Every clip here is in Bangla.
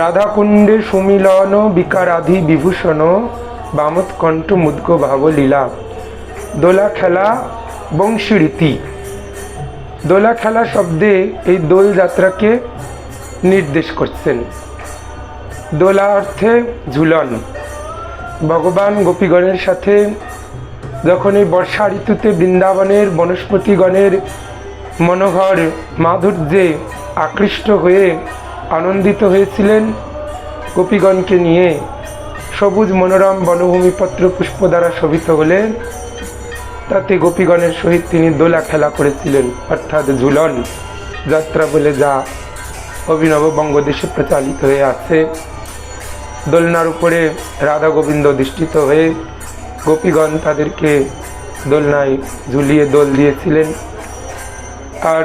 রাধাকুণ্ডে সুমিলন, বিকারাধি, বিভূষণ, বামৎকণ্ঠ, মুদ্গ, ভাব, লীলা। দোলা খেলা বংশী রীতি দোলা খেলা শব্দে এই দোল যাত্রাকে নির্দেশ করছেন। দোলা অর্থে ঝুলন। ভগবান গোপীগণের সাথে যখন এই বর্ষা ঋতুতে বৃন্দাবনের বনস্পতিগণের মনোহর, মাধুর্যে আকৃষ্ট হয়ে আনন্দিত হয়েছিলেন গোপীগণকে নিয়ে। সবুজ মনোরম বনভূমি পত্র পুষ্প দ্বারা শোভিত হলেন তাতে গোপীগণের সহিত তিনি দোলা খেলা করেছিলেন, অর্থাৎ ঝুলন যাত্রা বলে যা অভিনব বঙ্গদেশে প্রচালিত হয়ে আছে। দোলনার উপরে রাধা গোবিন্দ অধিষ্ঠিত হয়ে গোপীগণ তাদেরকে দোলনায় ঝুলিয়ে দোল দিয়েছিলেন। আর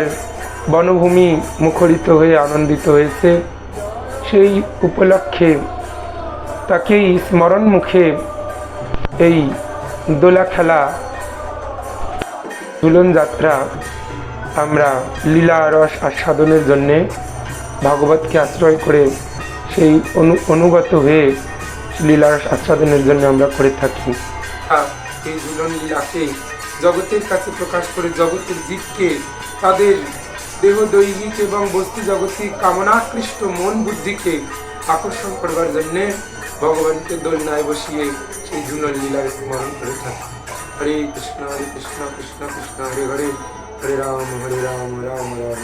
বনভূমি মুখরিত হয়ে আনন্দিত হয়েছে। সেই উপলক্ষে তাকেই স্মরণ মুখে এই দোলা খেলা ঝুলন যাত্রা আমরা লীলা রস আস্বাদনের জন্যে ভাগবতকে আশ্রয় করে সেই অনু, অনুগত হয়ে লীলা রস আস্বাদনের জন্য আমরা করে থাকি। এই ঝুলন লীলাকে জগতের কাছে প্রকাশ করে জগতের জীবকে তাদের দেহ দৈহিক এবং বস্তু জগতিক কামনাকৃষ্ট মন বুদ্ধিকে আকর্ষণ করবার জন্যে ভগবানকে দোলনায় বসিয়ে সেই ঝুলন লীলার স্মরণ করে থাকে। হরে কৃষ্ণ হরে কৃষ্ণ কৃষ্ণ কৃষ্ণ, হরে হরে হরে রাম হরে রাম রাম রাম।